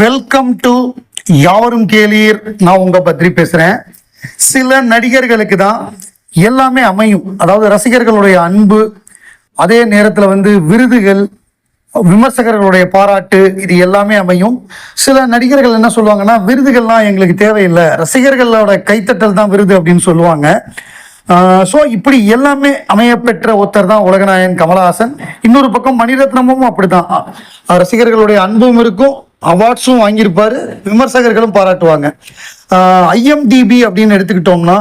Welcome to யாவரும் கேளீர். நான் உங்க பத்ரி பேசுறேன். சில நடிகர்களுக்கு தான் எல்லாமே அமையும். அதாவது ரசிகர்களுடைய அன்பு அதே நேரத்துல வந்து விருதுகள் விமர்சகர்களுடைய பாராட்டு இது எல்லாமே அமையும். சில நடிகர்கள் என்ன சொல்லுவாங்கன்னா விருதுகள்லாம் எங்களுக்கு தேவையில்லை. ரசிகர்களோட கைத்தட்டல் தான் விருது அப்படின்னு சொல்லுவாங்க. ஸோ இப்படி எல்லாமே அமையப்பெற்ற ஒருத்தர் தான் உலகநாயகன் கமலஹாசன். இன்னொரு பக்கம் மணிரத்னமும் அப்படிதான். ரசிகர்களுடைய அன்பும் இருக்கும். அவார்ட்ஸும் வாங்கியிருப்பார். விமர்சகர்களும் பாராட்டுவாங்க. ஐஎம்டிபி அப்படின்னு எடுத்துக்கிட்டோம்னா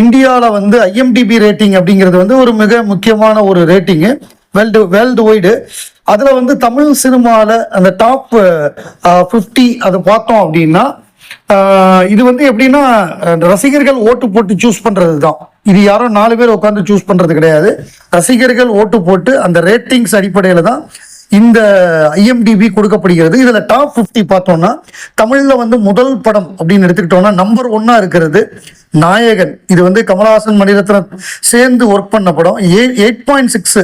இந்தியாவில் வந்து ஐஎம்டிபி ரேட்டிங் அப்படிங்கிறது வந்து ஒரு மிக முக்கியமான ஒரு ரேட்டிங்கு வேர்ல்டு வேர்ல்டு வைடு அதில் வந்து தமிழ் சினிமாவில் அந்த டாப் ஃபிஃப்டி அதை பார்த்தோம் அப்படின்னா இது வந்து எப்படின்னா ரசிகர்கள் ஓட்டு போட்டு சூஸ் பண்ணுறது தான் இது யாரும் நாலு பேர் உட்காந்து சூஸ் பண்ணுறது கிடையாது. ரசிகர்கள் ஓட்டு போட்டு அந்த ரேட்டிங்ஸ் அடிப்படையில் தான் இந்த ஐஎம்டிபி கொடுக்கப்படுகிறது. இதில் டாப் 50 பார்த்தோம்னா தமிழில் வந்து முதல் படம் அப்படின்னு எடுத்துக்கிட்டோம்னா நம்பர் ஒன்னா இருக்கிறது நாயகன். இது வந்து கமலஹாசன் மணிரத்னம் சேர்ந்து ஒர்க் பண்ண படம். ஏ எயிட் பாயிண்ட் சிக்ஸ்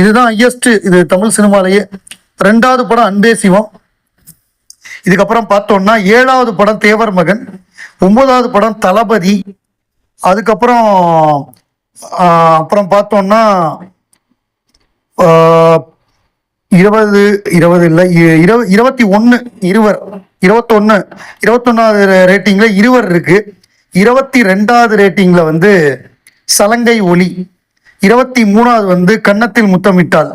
இதுதான் ஹையஸ்ட் இது தமிழ் சினிமாலேயே ரெண்டாவது படம் அன்பே சிவம். இதுக்கப்புறம் பார்த்தோம்னா ஏழாவது படம் தேவர் மகன். ஒன்பதாவது படம் தளபதி. அதுக்கப்புறம் அப்புறம் பார்த்தோம்னா இருபது இருபது இல்லை இ- இருபது இருபத்தி ஒன்று இருவர் இருபத்தொன்று இருபத்தொன்னாவது ரேட்டிங்ல இருவர் இருக்கு. இருபத்தி ரெண்டாவது ரேட்டிங்ல வந்து சலங்கை ஒளி இருபத்தி மூணாவது வந்து கன்னத்தில் முத்தமிட்டால்.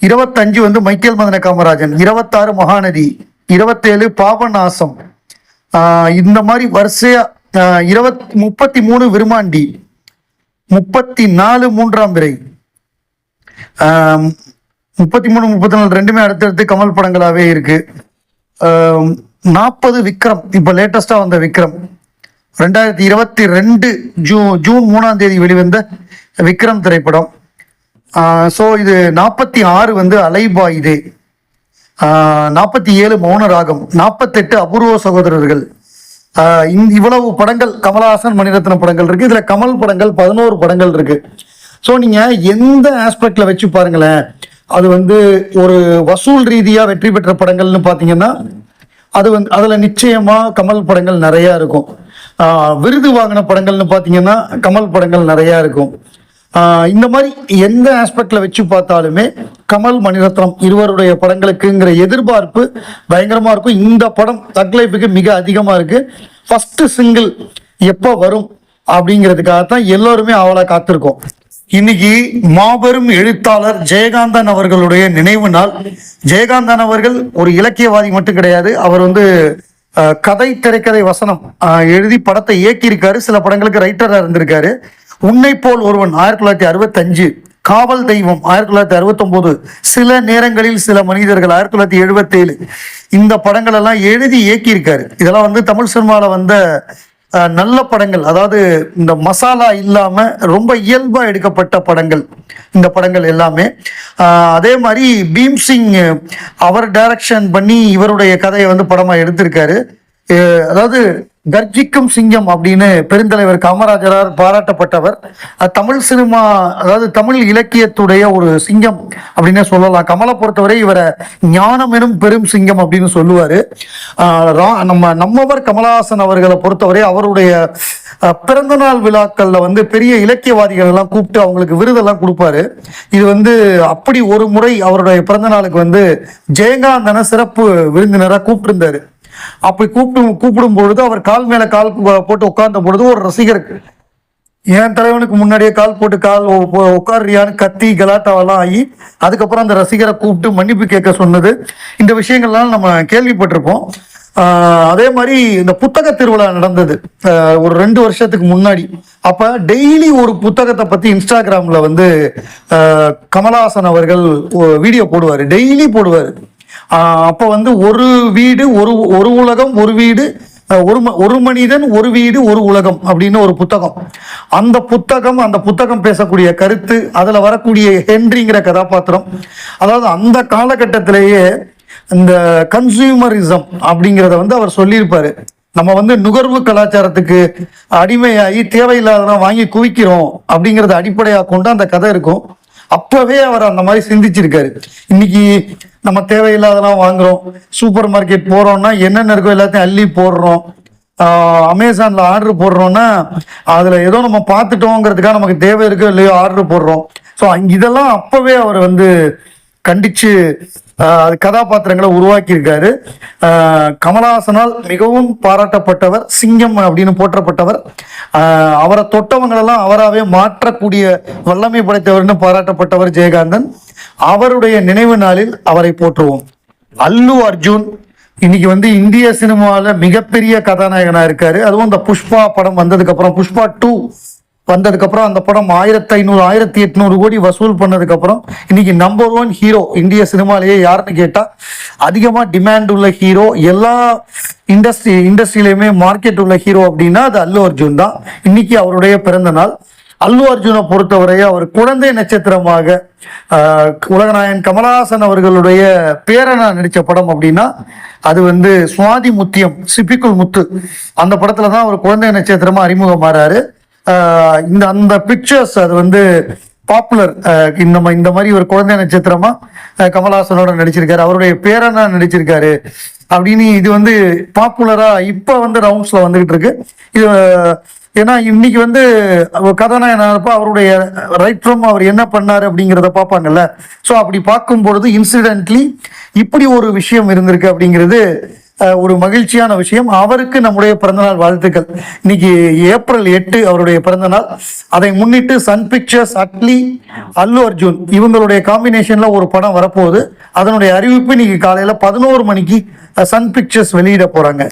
இருபத்தஞ்சு வந்து மைக்கேல் மதன காமராஜன். இருபத்தாறு மகாநதி. இருபத்தேழு பாபநாசம். இந்த மாதிரி வரிசையா இருபத் முப்பத்தி மூணு விருமாண்டி முப்பத்தி நாலு மூன்றாம் பிறை முப்பத்தி மூணு முப்பத்தி நாலு ரெண்டுமே அடுத்தடுத்து கமல் படங்களாகவே இருக்கு. நாற்பது விக்ரம் இப்போ லேட்டஸ்டாக வந்த விக்ரம். ரெண்டாயிரத்தி இருபத்தி ரெண்டு ஜூ ஜூன் மூணாம் தேதி வெளிவந்த விக்ரம் திரைப்படம். ஸோ இது நாற்பத்தி ஆறு வந்து அலைபாயுதே நாற்பத்தி ஏழு மௌன ராகம் நாற்பத்தெட்டு அபூர்வ சகோதரர்கள். இவ்வளவு படங்கள் கமலஹாசன் மணிரத்ன படங்கள் இருக்கு. இதுல கமல் படங்கள் பதினோரு படங்கள் இருக்கு. ஸோ நீங்க எந்த ஆஸ்பெக்ட்ல வச்சு பாருங்களேன் அது வந்து ஒரு வசூல் ரீதியாக வெற்றி பெற்ற படங்கள்னு பார்த்தீங்கன்னா அது வந்து அதில் நிச்சயமாக கமல் படங்கள் நிறையா இருக்கும். விருது வாங்கின படங்கள்னு பார்த்தீங்கன்னா கமல் படங்கள் நிறையா இருக்கும். இந்த மாதிரி எந்த ஆஸ்பெக்டில் வச்சு பார்த்தாலுமே கமல் மணிரத்னம் இருவருடைய படங்களுக்குங்கிற எதிர்பார்ப்பு பயங்கரமாக இருக்கும். இந்த படம் தக்லைஃபுக்கு மிக அதிகமாக இருக்குது ஃபஸ்ட்டு சிங்கிள் எப்போ வரும் அப்படிங்கிறதுக்காக தான் எல்லோருமே அவளை காத்திருக்கோம். இன்னைக்கு மாபெரும் எழுத்தாளர் ஜெயகாந்தன் அவர்களுடைய நினைவு நாள். ஜெயகாந்தன் அவர்கள் ஒரு இலக்கியவாதி மட்டும் கிடையாது அவர் வந்து கதை திரைக்கதை வசனம் எழுதி படத்தை இயக்கியிருக்காரு. சில படங்களுக்கு ரைட்டராக இருந்திருக்காரு. உன்னை போல் ஒருவன் ஆயிரத்தி தொள்ளாயிரத்தி அறுபத்தஞ்சு காவல் தெய்வம் ஆயிரத்தி தொள்ளாயிரத்தி அறுபத்தொம்போது சில நேரங்களில் சில மனிதர்கள் ஆயிரத்தி தொள்ளாயிரத்தி எழுபத்தேழு இந்த படங்கள் எல்லாம் எழுதி இயக்கியிருக்காரு. இதெல்லாம் வந்து தமிழ் சினிமாவில் வந்த நல்ல படங்கள் அதாவது இந்த மசாலா இல்லாமல் ரொம்ப இயல்பாக எடுக்கப்பட்ட படங்கள் இந்த படங்கள் எல்லாமே. அதே மாதிரி பீம் சிங் அவர் டைரக்ஷன் பண்ணி இவருடைய கதையை வந்து படமாக எடுத்திருக்காரு. அதாவது கர்ஜிக்கும் சிங்கம் அப்படின்னு பெருந்தலைவர் காமராஜரால் பாராட்டப்பட்டவர். தமிழ் சினிமா அதாவது தமிழ் இலக்கியத்துடைய ஒரு சிங்கம் அப்படின்னே சொல்லலாம். கமலை பொறுத்தவரை இவரை ஞானம் எனும் பெரும் சிங்கம் அப்படின்னு சொல்லுவார். நம்ம நம்மவர் கமலஹாசன் அவர்களை பொறுத்தவரை அவருடைய பிறந்தநாள் விழாக்கள்ல வந்து பெரிய இலக்கியவாதிகள் எல்லாம் கூப்பிட்டு அவங்களுக்கு விருதெல்லாம் கொடுப்பாரு. இது வந்து அப்படி ஒரு முறை அவருடைய பிறந்த நாளுக்கு வந்து ஜெயகாந்தன சிறப்பு விருந்தினராக கூப்பிட்டிருந்தாரு. அப்படி கூப்பிட்டு கூப்பிடும் பொழுது அவர் கால் மேல கால் போட்டு உட்கார்ந்த பொழுது ஒரு ரசிகருக்கு என் தலைவனுக்கு முன்னாடியே கால் போட்டு கால் உ- உட்காருறியான்னு கத்தி கலாட்டாவெல்லாம் ஆகி அதுக்கப்புறம் அந்த ரசிகரை கூப்பிட்டு மன்னிப்பு கேட்க சொன்னது. இந்த விஷயங்கள்லாம் நம்ம கேள்விப்பட்டிருப்போம். ஆஹ் அதே மாதிரி இந்த புத்தக திருவிழா நடந்தது. ஒரு ரெண்டு வருஷத்துக்கு முன்னாடி. அப்ப டெய்லி ஒரு புத்தகத்தை பத்தி இன்ஸ்டாகிராம்ல வந்து ஆஹ் கமலஹாசன் அவர்கள் வீடியோ போடுவாரு. டெய்லி போடுவாரு. அப்ப வந்து ஒரு வீடு ஒரு ஒரு உலகம் ஒரு வீடு ஒரு ம- ஒரு மனிதன் ஒரு வீடு ஒரு உலகம் அப்படின்னு ஒரு புத்தகம். அந்த புத்தகம் அந்த புத்தகம் பேசக்கூடிய கருத்து அதுல வரக்கூடிய ஹென்ரிங்கிற கதாபாத்திரம் அதாவது அந்த காலகட்டத்திலேயே இந்த கன்சியூமரிசம் அப்படிங்கிறத வந்து அவர் சொல்லியிருப்பாரு. நம்ம வந்து நுகர்வு கலாச்சாரத்துக்கு அடிமையாகி தேவையில்லாததெல்லாம் வாங்கி குவிக்கிறோம் அப்படிங்கறத அடிப்படையாக கொண்டு அந்த கதை இருக்கும். அப்பவே அவர் அந்த மாதிரி சிந்திச்சிருக்காரு. இன்னைக்கு நம்ம தேவையில்லாதெல்லாம் வாங்குறோம். சூப்பர் மார்க்கெட் போறோம்னா என்னென்ன இருக்கோ எல்லாத்தையும் அள்ளி போடுறோம். அமேசான்ல ஆர்டர் போடுறோம்னா அதுல ஏதோ நம்ம பார்த்துட்டோங்கிறதுக்காக நமக்கு தேவை இருக்கோ இல்லையோ ஆர்டர் போடுறோம். ஸோ இதெல்லாம் அப்பவே அவர் வந்து கண்டிச்சு அது கதாபாத்திரங்களை உருவாக்கியிருக்காரு. கமலஹாசனால் மிகவும் பாராட்டப்பட்டவர் சிங்கம் அப்படின்னு போற்றப்பட்டவர். அவரை தொட்டவங்களெல்லாம் அவராகவே மாற்றக்கூடிய வல்லமை படைத்தவர்னு பாராட்டப்பட்டவர் ஜெயகாந்தன். அவருடைய நினைவு நாளில் அவரை போற்றுவோம். அல்லு அர்ஜுன் இன்னைக்கு வந்து இந்திய சினிமாவில் மிகப்பெரிய கதாநாயகனாக இருக்காரு. அதுவும் இந்த புஷ்பா படம் வந்ததுக்கப்புறம் புஷ்பா டூ வந்ததுக்கப்புறம் அந்த படம் ஆயிரத்தி ஐநூறு ஆயிரத்தி எட்நூறு கோடி வசூல் பண்ணதுக்கப்புறம் இன்னைக்கு நம்பர் ஒன் ஹீரோ இந்திய சினிமாலேயே யாருன்னு கேட்டால் அதிகமாக டிமாண்ட் உள்ள ஹீரோ எல்லா இண்டஸ்ட்ரி இண்டஸ்ட்ரியிலையுமே மார்க்கெட் உள்ள ஹீரோ அப்படின்னா அது அல்லு அர்ஜுன் தான். இன்னைக்கு அவருடைய பிறந்த நாள். அல்லு அர்ஜுனை பொறுத்தவரை அவர் குழந்தை நட்சத்திரமாக உலகநாயன் உலகநாயகன் கமலஹாசன் அவர்களுடைய பேரனா நடித்த படம் அப்படின்னா அது வந்து சுவாதி முத்தியம் சிப்பிக்குள் முத்து. அந்த படத்துல தான் அவர் குழந்தை நட்சத்திரமா அறிமுகமாறாரு. இந்த அந்த பிக்சர்ஸ் அது வந்து பாப்புலர் இந்த மா- இந்த மாதிரி ஒரு குழந்தை நட்சத்திரமா ஆஹ், கமலஹாசனோட நடிச்சிருக்காரு. அவருடைய பேரனா நடிச்சிருக்காரு? அப்படின்னு இது வந்து பாப்புலரா இப்ப வந்து ரவுண்ட்ஸ்ல வந்துகிட்டு இருக்கு. இது ஏன்னா இன்னைக்கு வந்து அவர் அவருடைய ரைட் ஃப்ரம் அவர் என்ன பண்ணாரு அப்படிங்கிறத பார்ப்பாங்கல்ல. ஸோ அப்படி பார்க்கும் பொழுது இன்சிடென்ட்லி இப்படி ஒரு விஷயம் இருந்திருக்கு அப்படிங்கிறது ஒரு மகிழ்ச்சியான விஷயம். அவருக்கு நம்முடைய பிறந்தநாள் வாழ்த்துக்கள். இன்னைக்கு ஏப்ரல் எட்டு அவருடைய பிறந்தநாள். அதை முன்னிட்டு சன் பிக்சர்ஸ் அட்லி அல்லு அர்ஜுன் இவங்களுடைய காம்பினேஷன்ல ஒரு படம் வரப்போகுது. அதனுடைய அறிவிப்பு இன்னைக்கு காலையில பதினோரு மணிக்கு சன் பிக்சர்ஸ் வெளியிட போறாங்க.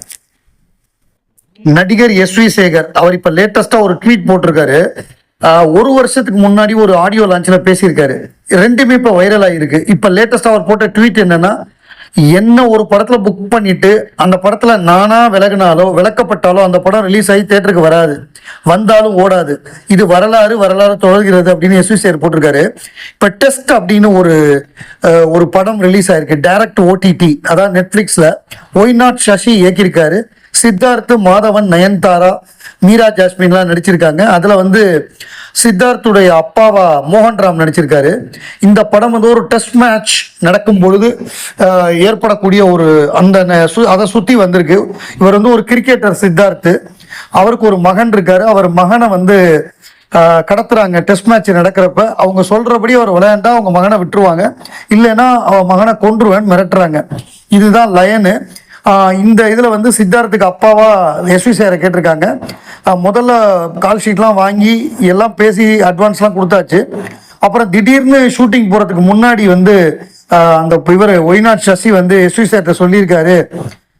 நடிகர் எஸ் வி சேகர் அவர் இப்ப லேட்டஸ்டா ஒரு ட்வீட் போட்டிருக்காரு. ஒரு வருஷத்துக்கு முன்னாடி ஒரு ஆடியோ லான்ச்ல பேசியிருக்காரு. ரெண்டுமே இப்ப வைரல் ஆகிருக்கு இப்ப லேட்டஸ்டா அவர் போட்ட ட்வீட் என்னன்னா என்ன ஒரு படத்தில் புக் பண்ணிட்டு அந்த படத்தில் நானாக விலகினாலோ விளக்கப்பட்டாலோ அந்த படம் ரிலீஸ் ஆகி தேட்டருக்கு வராது. வந்தாலும் ஓடாது. இது வரலாறு வரலாறு தொடர்கிறது அப்படின்னு எஸ்விசியர் போட்டிருக்காரு. இப்போ டெஸ்ட் அப்படின்னு ஒரு ஒரு படம் ரிலீஸ் ஆயிருக்கு. டைரக்ட் ஓடிடி அதாவது நெட்ஃப்ளிக்ஸில் ஒய் நாட் சசி இயக்கியிருக்காரு. சித்தார்த்து மாதவன் நயன்தாரா மீரா ஜாஸ்மின்லாம் நடிச்சிருக்காங்க. அதில் வந்து சித்தார்த்துடைய அப்பாவா மோகன்ராம் நடிச்சிருக்காரு. இந்த படம் வந்து ஒரு டெஸ்ட் மேட்ச் நடக்கும் பொழுது ஏற்படக்கூடிய ஒரு அந்த ந- சு- அதை சுற்றி வந்திருக்கு. இவர் வந்து ஒரு கிரிக்கெட்டர் சித்தார்த்து. அவருக்கு ஒரு மகன் இருக்காரு. அவர் மகனை வந்து கடத்துறாங்க. டெஸ்ட் மேட்ச் நடக்கிறப்ப அவங்க சொல்றபடி அவர் விளையாண்டா அவங்க மகனை விட்டுருவாங்க. இல்லைன்னா அவன் மகனை கொன்றுவேன் மிரட்டுறாங்க. இதுதான் லயனு. இந்த இதில் வந்து சித்தார்த்துக்கு அப்பாவா எஸ்வி சாரை கேட்டிருக்காங்க. முதல்ல கால் ஷீட்லாம் வாங்கி எல்லாம் பேசி அட்வான்ஸ்லாம் கொடுத்தாச்சு. அப்புறம் திடீர்னு ஷூட்டிங் போகிறதுக்கு முன்னாடி வந்து அந்த இவர் ஒய்நாட் சசி வந்து எஸ்வி சார்கிட்ட சொல்லியிருக்காரு.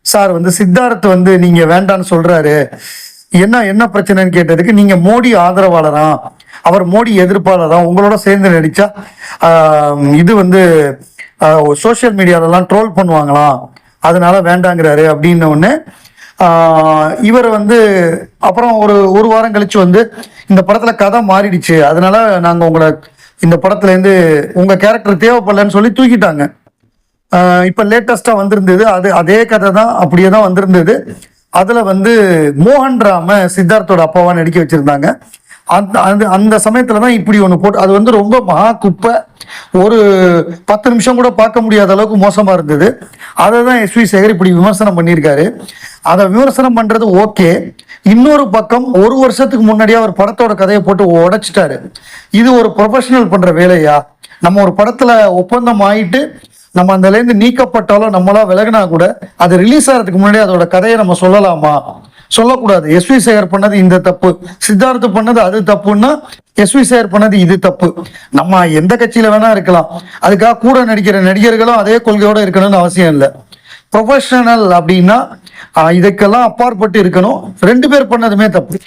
சார் வந்து சித்தார்த் வந்து நீங்கள் வேண்டான்னு சொல்கிறாரு என்ன என்ன பிரச்சனைன்னு கேட்டதுக்கு நீங்கள் மோடி ஆதரவாளரா அவர் மோடி எதிர்ப்பாளரா உங்களோட சேர்ந்து நடித்தா இது வந்து சோஷியல் மீடியாலலாம் ட்ரோல் பண்ணுவாங்களாம். அதனால வேண்டாங்கிறாரு அப்படின்ன உடனே இவர் வந்து அப்புறம் ஒரு ஒரு வாரம் கழிச்சு வந்து இந்த படத்துல கதை மாறிடுச்சு. அதனால நாங்கள் உங்களை இந்த படத்துல இருந்து உங்க கேரக்டர் தேவைப்படலன்னு சொல்லி தூக்கிட்டாங்க. இப்போ லேட்டஸ்ட்டாக லேட்டஸ்டா வந்திருந்தது. அது அதே கதை தான் அப்படியே தான் வந்திருந்தது. அதுல வந்து மோகன் ராம சித்தார்த்தோட அப்பாவான்னு நடிக்க வச்சிருந்தாங்க. அந்த அந்த அந்த சமயத்துல தான் இப்படி ஒன்று போட்டு அது வந்து ரொம்ப மகா குப்பை. ஒரு பத்து நிமிஷம் கூட பார்க்க முடியாத அளவுக்கு மோசமாக இருந்தது. அதை தான் எஸ்வி சேகர் இப்படி விமர்சனம் பண்ணியிருக்காரு. அதை விமர்சனம் பண்ணுறது ஓகே. இன்னொரு பக்கம் ஒரு வருஷத்துக்கு முன்னாடியே அவர் படத்தோட கதையை போட்டு உடைச்சிட்டாரு. இது ஒரு ப்ரொஃபஷனல் பண்ணுற வேலையா? நம்ம ஒரு படத்தில் ஒப்பந்தம் ஆயிட்டு நம்ம அந்தலேருந்து நீக்கப்பட்டாலும் நம்மளா விலகினா கூட அது ரிலீஸ் ஆகிறதுக்கு முன்னாடி அதோட கதையை நம்ம சொல்லலாமா? சொல்லக்கூடாது. எஸ்வி சேகர் பண்ணது இந்த தப்பு. சித்தார்த்து பண்ணது அது தப்புன்னா எஸ்வி சேகர் பண்ணது இது தப்பு. நம்ம எந்த கட்சியில வேணா இருக்கலாம். அதுக்காக கூட நடிக்கிற நடிகர்களும் அதே கொள்கையோட இருக்கணும்னு அவசியம் இல்லை. ப்ரொஃபஷனல் அப்படின்னா இதுக்கெல்லாம் அப்பாற்பட்டு இருக்கணும். ரெண்டு பேர் பண்ணதுமே தப்பு.